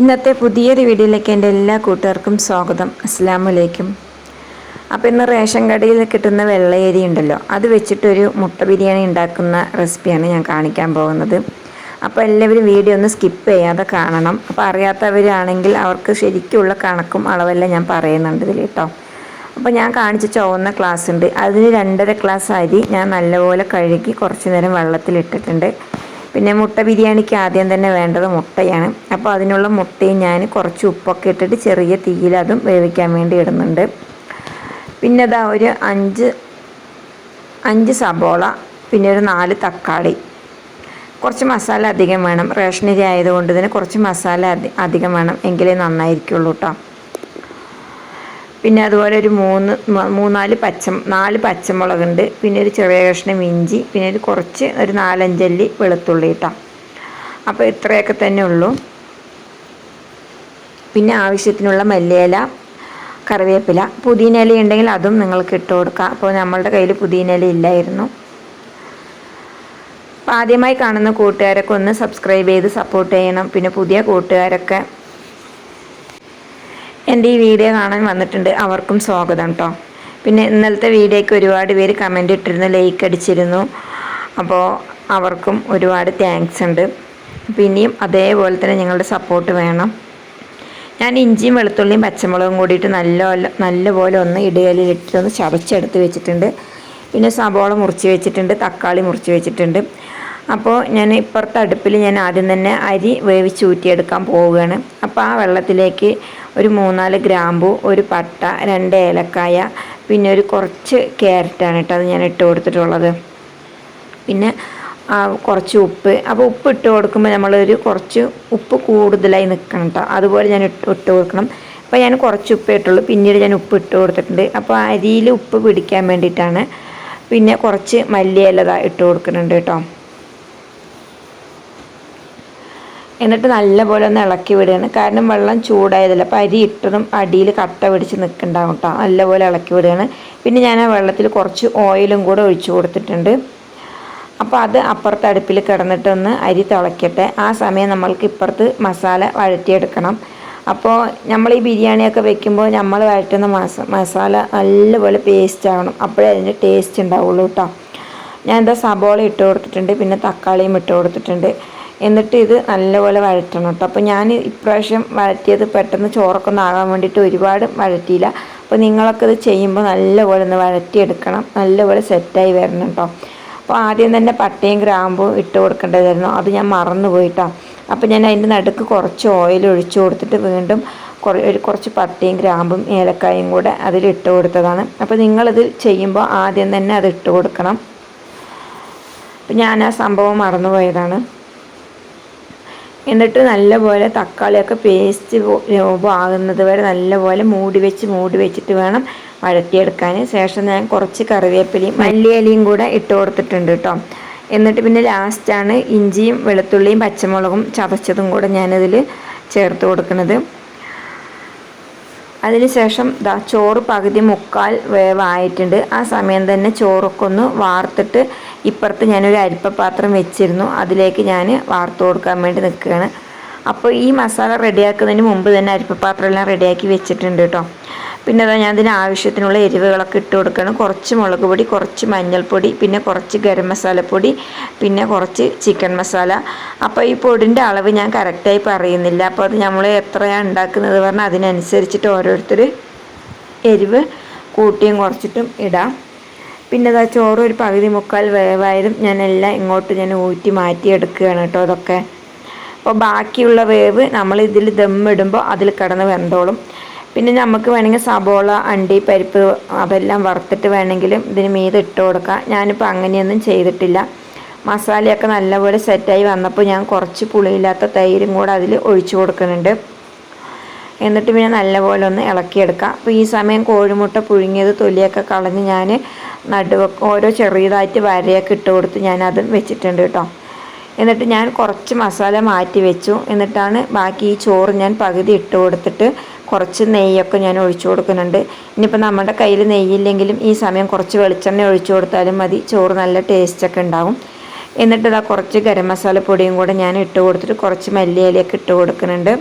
ഇന്നത്തെ പുതിയൊരു വീഡിയോയിലേക്ക് എന്റെ എല്ലാ കൂട്ടുകാർക്കും സ്വാഗതം. അസ്സാം വലൈക്കും അപ്പോൾ ഇന്ന് റേഷൻ കടയിൽ കിട്ടുന്ന വെള്ളയരി ഉണ്ടല്ലോ അത് വെച്ചിട്ടൊരു മുട്ട ബിരിയാണി ഉണ്ടാക്കുന്ന റെസിപ്പിയാണ് ഞാൻ കാണിക്കാൻ പോകുന്നത്. അപ്പോൾ എല്ലാവരും വീഡിയോ ഒന്ന് സ്കിപ്പ് ചെയ്യാതെ കാണണം. അപ്പോൾ അറിയാത്തവരാണെങ്കിൽ അവർക്ക് ശരിക്കുള്ള കണക്കും അളവെല്ലാം ഞാൻ പറയുന്നുണ്ട് ഇതിൽ കേട്ടോ. അപ്പോൾ ഞാൻ കാണിച്ച ചുവന്ന ക്ലാസ് ഉണ്ട് അതിന് രണ്ടര ഗ്ലാസ് അരി ഞാൻ നല്ലപോലെ കഴുകി കുറച്ച് നേരം വെള്ളത്തിലിട്ടിട്ടുണ്ട്. പിന്നെ മുട്ട ബിരിയാണിക്ക് ആദ്യം തന്നെ വേണ്ടത് മുട്ടയാണ്. അപ്പോൾ അതിനുള്ള മുട്ടയും ഞാൻ കുറച്ച് ഉപ്പൊക്കെ ഇട്ടിട്ട് ചെറിയ തീയിൽ അതും വേവിക്കാൻ വേണ്ടി ഇടുന്നുണ്ട്. പിന്നെ അതാ ഒരു അഞ്ച് അഞ്ച് സബോള പിന്നെ ഒരു നാല് തക്കാളി. കുറച്ച് മസാല അധികം വേണം. റേഷനരി ആയതുകൊണ്ട് തന്നെ കുറച്ച് മസാല അധികം വേണം. എങ്കിലേ നന്നായിരിക്കുള്ളൂ കേട്ടോ പിന്നെ അതുപോലെ ഒരു മൂന്ന് മൂന്നാൽ പച്ച നാല് പച്ചമുളകുണ്ട്. പിന്നെ ഒരു ചെറിയ കഷ്ണം ഇഞ്ചി പിന്നെ ഒരു കുറച്ച് ഒരു നാലഞ്ചല്ലി വെളുത്തുള്ളി കേട്ടോ അപ്പോൾ ഇത്രയൊക്കെ തന്നെ ഉള്ളൂ. പിന്നെ ആവശ്യത്തിനുള്ള മല്ലിയില കറിവേപ്പില പുതിന ഇല ഉണ്ടെങ്കിൽ അതും നിങ്ങൾക്ക് ഇട്ട് കൊടുക്കാം. അപ്പോൾ നമ്മളുടെ കയ്യിൽ പുതിന ഇല ഇല്ലായിരുന്നു. അപ്പോൾ ആദ്യമായി കാണുന്ന കൂട്ടുകാരൊക്കെ ഒന്ന് സബ്സ്ക്രൈബ് ചെയ്ത് സപ്പോർട്ട് ചെയ്യണം. പിന്നെ പുതിയ കൂട്ടുകാരൊക്കെ എന്റെ ഈ വീഡിയോ കാണാൻ വന്നിട്ടുണ്ട്. അവർക്കും സ്വാഗതം കേട്ടോ പിന്നെ ഇന്നലത്തെ വീഡിയോയ്ക്ക് ഒരുപാട് പേര് കമന്റ് ഇട്ടിരുന്നു ലൈക്ക് അടിച്ചിരുന്നു. അപ്പോൾ അവർക്കും ഒരുപാട് താങ്ക്സ് ഉണ്ട്. പിന്നെയും അതേപോലെ തന്നെ നിങ്ങളുടെ സപ്പോർട്ട് വേണം. ഞാൻ ഇഞ്ചിയും വെളുത്തുള്ളിയും പച്ചമുളകും കൂടിയിട്ട് നല്ല നല്ലപോലെ ഒന്ന് ഇടയിലിട്ട് ഒന്ന് ചതച്ചെടുത്ത് വെച്ചിട്ടുണ്ട്. പിന്നെ സബോള മുറിച്ച് വെച്ചിട്ടുണ്ട് തക്കാളി മുറിച്ച് വെച്ചിട്ടുണ്ട്. അപ്പോൾ ഞാൻ ഇപ്പുറത്തെ അടുപ്പിൽ ഞാൻ ആദ്യം തന്നെ അരി വേവിച്ച് ഊറ്റിയെടുക്കാൻ പോവുകയാണ്. അപ്പോൾ ആ വെള്ളത്തിലേക്ക് ഒരു മൂന്നാൽ ഗ്രാമ്പു ഒരു പട്ട രണ്ട് ഏലക്കായ പിന്നെ ഒരു കുറച്ച് ക്യാരറ്റാണ് കേട്ടോ അത് ഞാൻ ഇട്ട് കൊടുത്തിട്ടുള്ളത്. പിന്നെ കുറച്ച് ഉപ്പ്. അപ്പോൾ ഉപ്പ് ഇട്ട് കൊടുക്കുമ്പോൾ നമ്മളൊരു കുറച്ച് ഉപ്പ് കൂടുതലായി നിൽക്കണം കേട്ടോ. അതുപോലെ ഞാൻ ഇട്ട് ഇട്ട് കൊടുക്കണം. അപ്പോൾ ഞാൻ കുറച്ച് ഉപ്പ് ഇട്ടുള്ളൂ. പിന്നീട് ഞാൻ ഉപ്പ് ഇട്ട് കൊടുത്തിട്ടുണ്ട്. അപ്പോൾ അരിയിൽ ഉപ്പ് പിടിക്കാൻ വേണ്ടിയിട്ടാണ്. പിന്നെ കുറച്ച് മല്ലിയിലത ഇട്ട് കൊടുക്കുന്നുണ്ട് കേട്ടോ. എന്നിട്ട് നല്ലപോലെ ഒന്ന് ഇളക്കി വിടുകയാണ്. കാരണം വെള്ളം ചൂടായതല്ല. അപ്പോൾ അരി ഇട്ടതും അടിയിൽ കട്ട പിടിച്ച് നിൽക്കുന്നുണ്ടാവും കേട്ടോ നല്ലപോലെ ഇളക്കി വിടുകയാണ്. പിന്നെ ഞാൻ ആ വെള്ളത്തിൽ കുറച്ച് ഓയിലും കൂടെ ഒഴിച്ചു കൊടുത്തിട്ടുണ്ട്. അപ്പോൾ അത് അപ്പുറത്തെ അടുപ്പിൽ കിടന്നിട്ടൊന്ന് അരി തിളയ്ക്കട്ടെ ആ സമയം നമ്മൾക്ക് ഇപ്പുറത്ത് മസാല വഴറ്റിയെടുക്കണം. അപ്പോൾ നമ്മൾ ഈ ബിരിയാണിയൊക്കെ വെക്കുമ്പോൾ നമ്മൾ വഴറ്റുന്ന മസ മസാല നല്ലപോലെ പേസ്റ്റ് ആവണം. അപ്പോഴേ അതിന്റെ ടേസ്റ്റ് ഉണ്ടാവുള്ളൂ കേട്ടോ ഞാൻ എന്താ സബോള ഇട്ട് കൊടുത്തിട്ടുണ്ട്. പിന്നെ തക്കാളിയും ഇട്ട് കൊടുത്തിട്ടുണ്ട്. എന്നിട്ട് ഇത് നല്ലപോലെ വഴറ്റണം കേട്ടോ. അപ്പോൾ ഞാൻ ഇപ്രാവശ്യം വഴറ്റിയത് പെട്ടെന്ന് ചോറൊക്കെ ഒന്ന് ആകാൻ വേണ്ടിയിട്ട് ഒരുപാട് വഴറ്റിയില്ല. അപ്പോൾ നിങ്ങളൊക്കെ ഇത് ചെയ്യുമ്പോൾ നല്ലപോലെ ഒന്ന് വഴറ്റിയെടുക്കണം. നല്ലപോലെ സെറ്റായി വരണം കേട്ടോ. അപ്പോൾ ആദ്യം തന്നെ പട്ടയും ഗ്രാമ്പും ഇട്ട് കൊടുക്കേണ്ടതായിരുന്നു. അത് ഞാൻ മറന്നു പോയിട്ടോ. അപ്പോൾ ഞാൻ അതിന്റെ നടുക്ക് കുറച്ച് ഓയിൽ ഒഴിച്ചു കൊടുത്തിട്ട് വീണ്ടും കുറച്ച് പട്ടയും ഗ്രാമ്പും ഏലക്കായും കൂടെ അതിൽ ഇട്ട് കൊടുത്തതാണ്. അപ്പോൾ നിങ്ങളിത് ചെയ്യുമ്പോൾ ആദ്യം തന്നെ അത് ഇട്ട് കൊടുക്കണം. അപ്പം ഞാൻ ആ സംഭവം മറന്നുപോയതാണ് എന്നിട്ട് നല്ലപോലെ തക്കാളിയൊക്കെ പേസ്റ്റ് രൂപമാകുന്നത് വരെ നല്ലപോലെ മൂടി വെച്ച് മൂടി വെച്ചിട്ട് വേണം വഴറ്റിയെടുക്കാൻ. ശേഷം ഞാൻ കുറച്ച് കറിവേപ്പിലയും മല്ലിയിലയും കൂടെ ഇട്ട് കൊടുത്തിട്ടുണ്ട് കേട്ടോ. എന്നിട്ട് പിന്നെ ലാസ്റ്റാണ് ഇഞ്ചിയും വെളുത്തുള്ളിയും പച്ചമുളകും ചതച്ചതും കൂടെ ഞാനിതിൽ ചേർത്ത് കൊടുക്കുന്നത്. അതിനുശേഷം ദാ ചോറ് പകുതി മുക്കാൽ വേവായിട്ടുണ്ട്. ആ സമയം തന്നെ ചോറൊക്കെ ഒന്ന് വാർത്തിട്ട് ഇപ്പുറത്ത് ഞാനൊരു അരിപ്പപാത്രം വെച്ചിരുന്നു. അതിലേക്ക് ഞാൻ വാർത്ത് കൊടുക്കാൻ വേണ്ടി നിൽക്കുകയാണ്. അപ്പോൾ ഈ മസാല റെഡിയാക്കുന്നതിന് മുമ്പ് തന്നെ അരിപ്പ എല്ലാം റെഡിയാക്കി വെച്ചിട്ടുണ്ട് കേട്ടോ. പിന്നെ അതാ ഞാൻ ഇതിന് ആവശ്യത്തിനുള്ള എരിവുകളൊക്കെ ഇട്ട് കൊടുക്കണം കുറച്ച് മുളക് പൊടി കുറച്ച് മഞ്ഞൾപ്പൊടി പിന്നെ കുറച്ച് ഗരം മസാലപ്പൊടി പിന്നെ കുറച്ച് ചിക്കൻ മസാല. അപ്പോൾ ഈ പൊടിന്റെ അളവ് ഞാൻ കറക്റ്റായി പറയുന്നില്ല. അപ്പോൾ അത് നമ്മൾ എത്രയാണ് ഉണ്ടാക്കുന്നത് പറഞ്ഞാൽ അതിനനുസരിച്ചിട്ട് ഓരോരുത്തർ എരിവ് കൂട്ടിയും കുറച്ചിട്ടും ഇടാം. പിന്നെ അതാ ചോറ് ഒരു പകുതി മുക്കാൽ ഞാൻ എല്ലാം ഇങ്ങോട്ട് ഞാൻ ഊറ്റി മാറ്റി എടുക്കുകയാണ് കേട്ടോ അതൊക്കെ. അപ്പോൾ ബാക്കിയുള്ള വേവ് നമ്മൾ ഇതിൽ ദമ്മിടുമ്പോൾ അതിൽ കിടന്ന് വെന്തോളും. പിന്നെ നമുക്ക് വേണമെങ്കിൽ സബോള അണ്ടി പരിപ്പ് അതെല്ലാം വറുത്തിട്ട് വേണമെങ്കിലും ഇതിന് മീത് ഇട്ട് കൊടുക്കാം. ഞാനിപ്പോൾ അങ്ങനെയൊന്നും ചെയ്തിട്ടില്ല. മസാലയൊക്കെ നല്ലപോലെ സെറ്റായി വന്നപ്പോൾ ഞാൻ കുറച്ച് പുളിയില്ലാത്ത തൈരും കൂടെ അതിൽ ഒഴിച്ചു കൊടുക്കുന്നുണ്ട്. എന്നിട്ട് പിന്നെ നല്ലപോലെ ഒന്ന് ഇളക്കിയെടുക്കാം. അപ്പോൾ ഈ സമയം കോഴിമുട്ട പുഴുങ്ങിയത് തൊലിയൊക്കെ കളഞ്ഞ് ഞാൻ നടുവൊക്കെ ഓരോ ചെറിയതായിട്ട് വരയൊക്കെ ഇട്ട് കൊടുത്ത് ഞാൻ വെച്ചിട്ടുണ്ട് കേട്ടോ. എന്നിട്ട് ഞാൻ കുറച്ച് മസാല മാറ്റി വെച്ചു. എന്നിട്ടാണ് ബാക്കി ഈ ചോറ് ഞാൻ പകുതി ഇട്ട് കൊടുത്തിട്ട് കുറച്ച് നെയ്യൊക്കെ ഞാൻ ഒഴിച്ചു കൊടുക്കുന്നുണ്ട്. ഇനിയിപ്പോൾ നമ്മുടെ കയ്യിൽ നെയ്യില്ലെങ്കിലും ഈ സമയം കുറച്ച് വെളിച്ചെണ്ണ ഒഴിച്ചു കൊടുത്താലും മതി. ചോറ് നല്ല ടേസ്റ്റൊക്കെ ഉണ്ടാവും. എന്നിട്ട് ഇതാ കുറച്ച് ഗരം മസാല പൊടിയും കൂടെ ഞാൻ ഇട്ട് കൊടുത്തിട്ട് കുറച്ച് മല്ലിയിലയൊക്കെ ഇട്ട് കൊടുക്കുന്നുണ്ട്.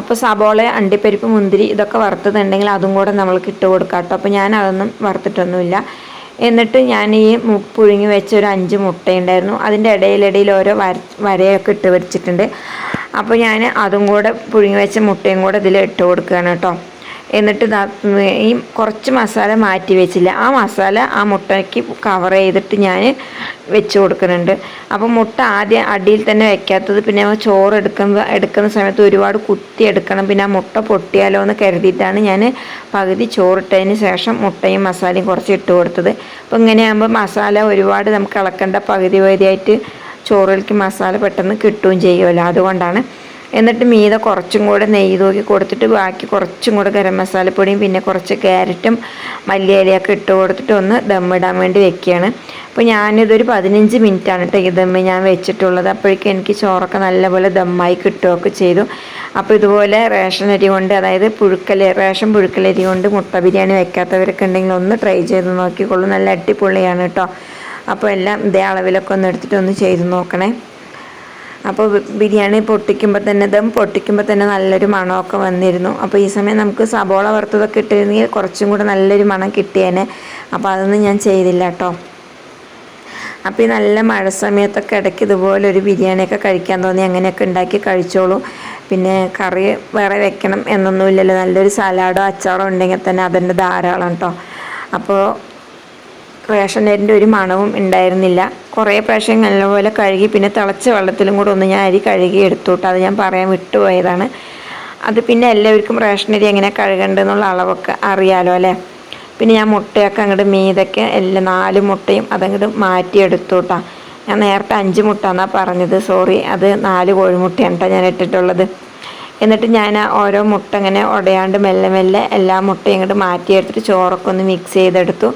അപ്പോൾ സബോള അണ്ടിപ്പരിപ്പ് മുന്തിരി ഇതൊക്കെ വറുത്തതുണ്ടെങ്കിൽ അതും കൂടെ നമ്മൾക്ക് ഇട്ട് കൊടുക്കാം കേട്ടോ. അപ്പോൾ ഞാൻ അതൊന്നും വറുത്തിട്ടൊന്നുമില്ല. എന്നിട്ട് ഞാൻ ഈ പുഴുങ്ങി വെച്ച ഒരു അഞ്ച് മുട്ടയുണ്ടായിരുന്നു. അതിന്റെ ഇടയിലിടയിൽ ഓരോ വര വരയൊക്കെ ഇട്ട് വെച്ചിട്ടുണ്ട്. അപ്പോൾ ഞാൻ അതും കൂടെ പുഴുങ്ങി വെച്ച മുട്ടയും കൂടെ ഇതിൽ ഇട്ട് കൊടുക്കുകയാണ് കേട്ടോ. എന്നിട്ട് ഈ കുറച്ച് മസാല മാറ്റി വെച്ചില്ല. ആ മസാല ആ മുട്ടയ്ക്ക് കവർ ചെയ്തിട്ട് ഞാൻ വെച്ച് കൊടുക്കുന്നുണ്ട്. അപ്പോൾ മുട്ട ആദ്യം അടിയിൽ തന്നെ വെക്കാത്തത് പിന്നെ ചോറ് എടുക്കുമ്പോൾ എടുക്കുന്ന സമയത്ത് ഒരുപാട് കുത്തി എടുക്കണം. പിന്നെ ആ മുട്ട പൊട്ടിയാലോ എന്ന് കരുതിയിട്ടാണ് ഞാൻ പകുതി ചോറിട്ടതിന് ശേഷം മുട്ടയും മസാലയും കുറച്ച് ഇട്ട് കൊടുത്തത്. അപ്പോൾ ഇങ്ങനെയാകുമ്പോൾ മസാല ഒരുപാട് നമുക്ക് ഇളക്കേണ്ട പകുതി പകുതിയായിട്ട് ചോറിലേക്ക് മസാല പെട്ടെന്ന് കിട്ടുകയും ചെയ്യുമല്ലോ. അതുകൊണ്ടാണ്. എന്നിട്ട് മീതെ കുറച്ചും കൂടെ നെയ്യ് തൂക്കി കൊടുത്തിട്ട് ബാക്കി കുറച്ചും കൂടെ ഗരം മസാലപ്പൊടിയും പിന്നെ കുറച്ച് ക്യാരറ്റും മല്ലിയിലയൊക്കെ ഇട്ട് കൊടുത്തിട്ട് ഒന്ന് ദമ്മിടാൻ വേണ്ടി വെക്കുകയാണ്. അപ്പോൾ ഞാനിതൊരു പതിനഞ്ച് മിനിറ്റാണ് കേട്ടോ ഈ ദമ്മ് ഞാൻ വെച്ചിട്ടുള്ളത്. അപ്പോഴേക്കും എനിക്ക് ചോറൊക്കെ നല്ലപോലെ ദമ്മായി കിട്ടുകയൊക്കെ ചെയ്തു. അപ്പോൾ ഇതുപോലെ റേഷൻ അരി കൊണ്ട് അതായത് പുഴുക്കല റേഷൻ പുഴുക്കലരി കൊണ്ട് മുട്ട ബിരിയാണി വെക്കാത്തവരൊക്കെ ഉണ്ടെങ്കിൽ ഒന്ന് ട്രൈ ചെയ്ത് നോക്കിക്കൊള്ളൂ. നല്ല അടിപൊളിയാണ് കേട്ടോ. അപ്പോൾ എല്ലാം ഇതേ അളവിലൊക്കെ ഒന്ന് എടുത്തിട്ട് ഒന്ന് ചെയ്ത് നോക്കണേ. അപ്പോൾ ബിരിയാണി പൊട്ടിക്കുമ്പോൾ തന്നെ ദം പൊട്ടിക്കുമ്പോൾ തന്നെ നല്ലൊരു മണമൊക്കെ വന്നിരുന്നു. അപ്പോൾ ഈ സമയം നമുക്ക് സബോള വറുത്തതൊക്കെ ഇട്ടിരുന്നെങ്കിൽ കുറച്ചും കൂടെ നല്ലൊരു മണം കിട്ടിയേനെ. അപ്പോൾ അതൊന്നും ഞാൻ ചെയ്തില്ല കേട്ടോ. അപ്പോൾ ഈ നല്ല മഴ സമയത്തൊക്കെ ഇടയ്ക്ക് ഇതുപോലെ ഒരു ബിരിയാണിയൊക്കെ കഴിക്കാൻ തോന്നി. അങ്ങനെയൊക്കെ ഉണ്ടാക്കി കഴിച്ചോളൂ. പിന്നെ കറി വേറെ വെക്കണം എന്നൊന്നുമില്ലല്ലോ. നല്ലൊരു സലാഡോ അച്ചാറോ ഉണ്ടെങ്കിൽ തന്നെ അതിന്റെ ധാരാളം കേട്ടോ. അപ്പോൾ റേഷൻ ഒരു മണവും ഉണ്ടായിരുന്നില്ല. കുറേ പ്രാവശ്യം നല്ലപോലെ കഴുകി പിന്നെ തിളച്ച വെള്ളത്തിലും കൂടെ ഒന്ന് ഞാൻ അരി കഴുകി എടുത്തുട്ട് അത് ഞാൻ പറയാൻ വിട്ടുപോയതാണ്. അത് പിന്നെ എല്ലാവർക്കും റേഷൻ അരി എങ്ങനെ കഴുകേണ്ടതെന്നുള്ള അളവൊക്കെ അറിയാലോ അല്ലേ? പിന്നെ ഞാൻ മുട്ടയൊക്കെ അങ്ങോട്ട് മീതൊക്കെ എല്ലാ നാല് മുട്ടയും അതങ്ങോട്ട് മാറ്റി കേട്ടോ ഞാൻ നേരത്തെ അഞ്ച് മുട്ട എന്നാണ് പറഞ്ഞത്. സോറി അത് നാല് കോഴിമുട്ടയാണ് കേട്ടോ ഞാൻ ഇട്ടിട്ടുള്ളത്. എന്നിട്ട് ഞാൻ ഓരോ മുട്ട ഇങ്ങനെ ഉടയാണ്ട് മെല്ലെ മെല്ലെ എല്ലാ മുട്ടയും ഇങ്ങോട്ട് മാറ്റിയെടുത്തിട്ട് ചോറൊക്കെ ഒന്ന് മിക്സ് ചെയ്തെടുത്തു.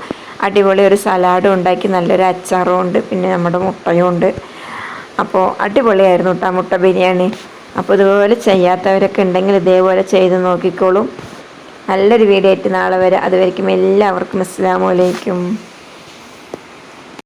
അടിപൊളി ഒരു സലാഡും ഉണ്ടാക്കി നല്ലൊരു അച്ചാറും ഉണ്ട് പിന്നെ നമ്മുടെ മുട്ടയും ഉണ്ട്. അപ്പോൾ അടിപൊളിയായിരുന്നു കേട്ടോ മുട്ട ബിരിയാണി. അപ്പോൾ ഇതുപോലെ ചെയ്യാത്തവരൊക്കെ ഉണ്ടെങ്കിൽ ഇതേപോലെ ചെയ്ത് നോക്കിക്കോളും. നല്ലൊരു വീഡിയോ ആയിട്ട് നാളെ വരെ. അതുവരേക്കും എല്ലാവർക്കും അസ്സാം വലൈക്കും